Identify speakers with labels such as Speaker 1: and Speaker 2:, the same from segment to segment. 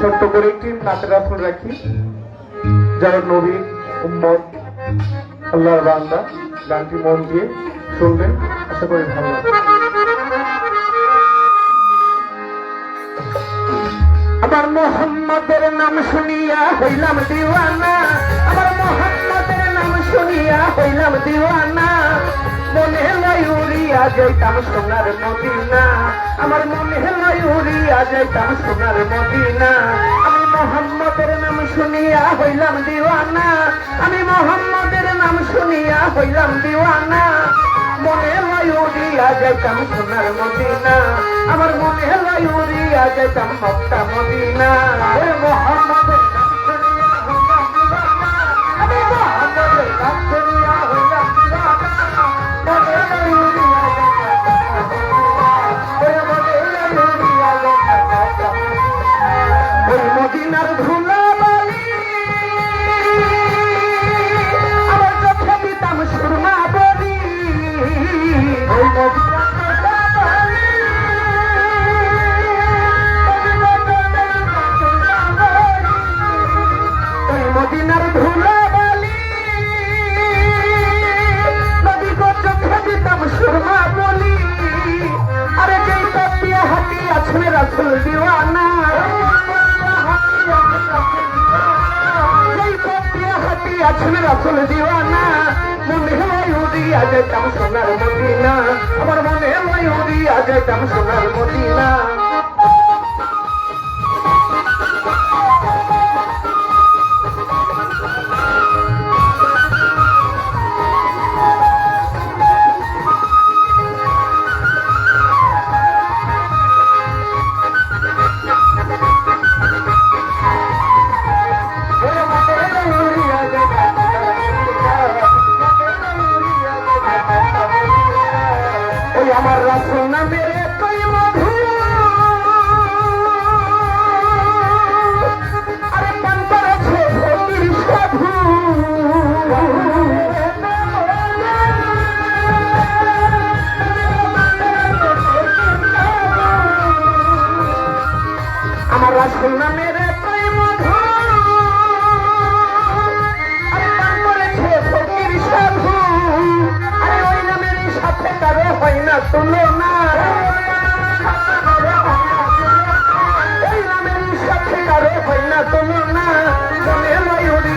Speaker 1: ছোট্ট করে একটি নাচের আসন রাখি, যারা নবী উম্মদ আল্লাহর বান্দা, গানটি মন দিয়ে শুনবেন, আশা করি ভালো আমার মোহাম্মদের নাম শুনিয়া হইলাম দিওয়ানা শুনিয়া হইলাম দিওয়ানা। মনে লয় উড়িয়া যাইতাম সোনার মদিনা। আমার মনে লয় উড়িয়া যাইতাম সোনার মদিনা। আমি মোহাম্মদের নাম শুনিয়া হইলাম দিওয়ানা। আমি মোহাম্মদের নাম শুনিয়া হইলাম দিওয়ানা। মনে লয় উড়িয়া যাইতাম সোনার মদিনা। আমার মনে লয় উড়িয়া যাইতাম মক্কা মদিনা। মোহাম্মদের আছে রাসুল দিওয়ানা মনে হয় উড়িয়া যেতাম সোনার মদিনা আমার মনে হয় উড়িয়া যেতাম সোনার মদিনা।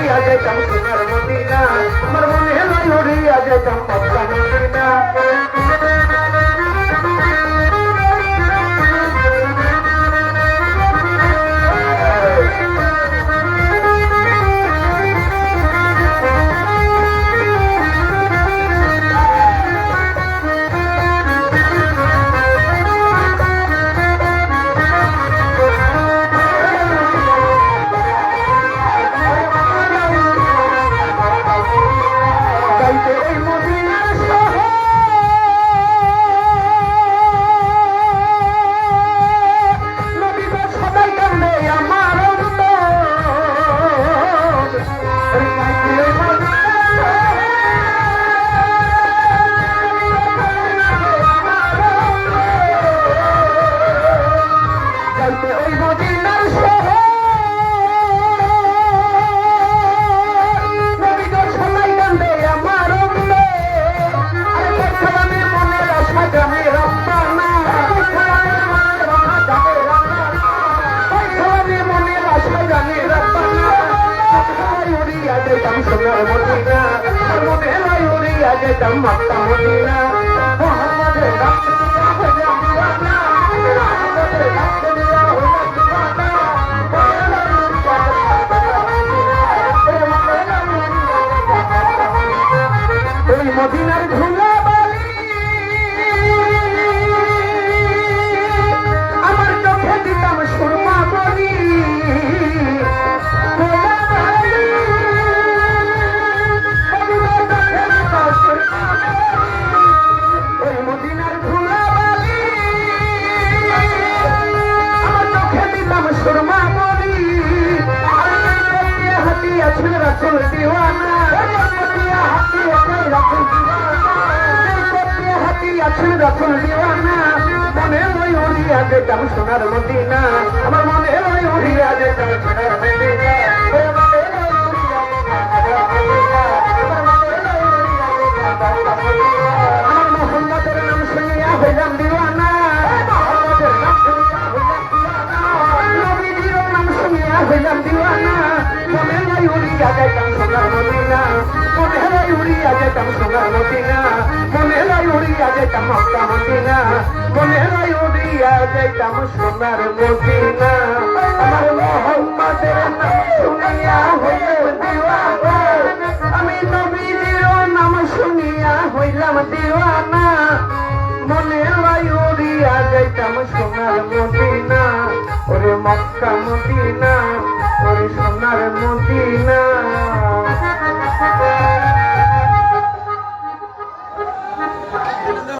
Speaker 1: উড়িয়া যেতাম সোনার মদিনা আমার মনে লয় উড়িয়া মদিনা। মদিনার ধুলা সোনার মদিনা আমার মনে হয় উড়িয়া যাইতাম সোনার মদিনা মনে হয়। আমার মোহাম্মদের নাম শুনিয়া হইলাম দিওয়ানা নাম শুনিয়া হইলাম দিওয়ানা মনে হয় উড়িয়া যাইতাম সোনার মদিনা মনে হয় উড়িয়া যাইতাম সোনার মদিনা মনে হয় উড়িয়া যাইতাম মক্কা মদিনা মনে উড়িয়া যাইতাম সোনার মদিনা। আমার মোহাম্মদের নাম শুনিয়া হইলাম দিওয়ানা আমি নবীজির নাম শুনিয়া হইলাম দিওয়ানা মনে হয় উড়িয়া যাইতাম সোনার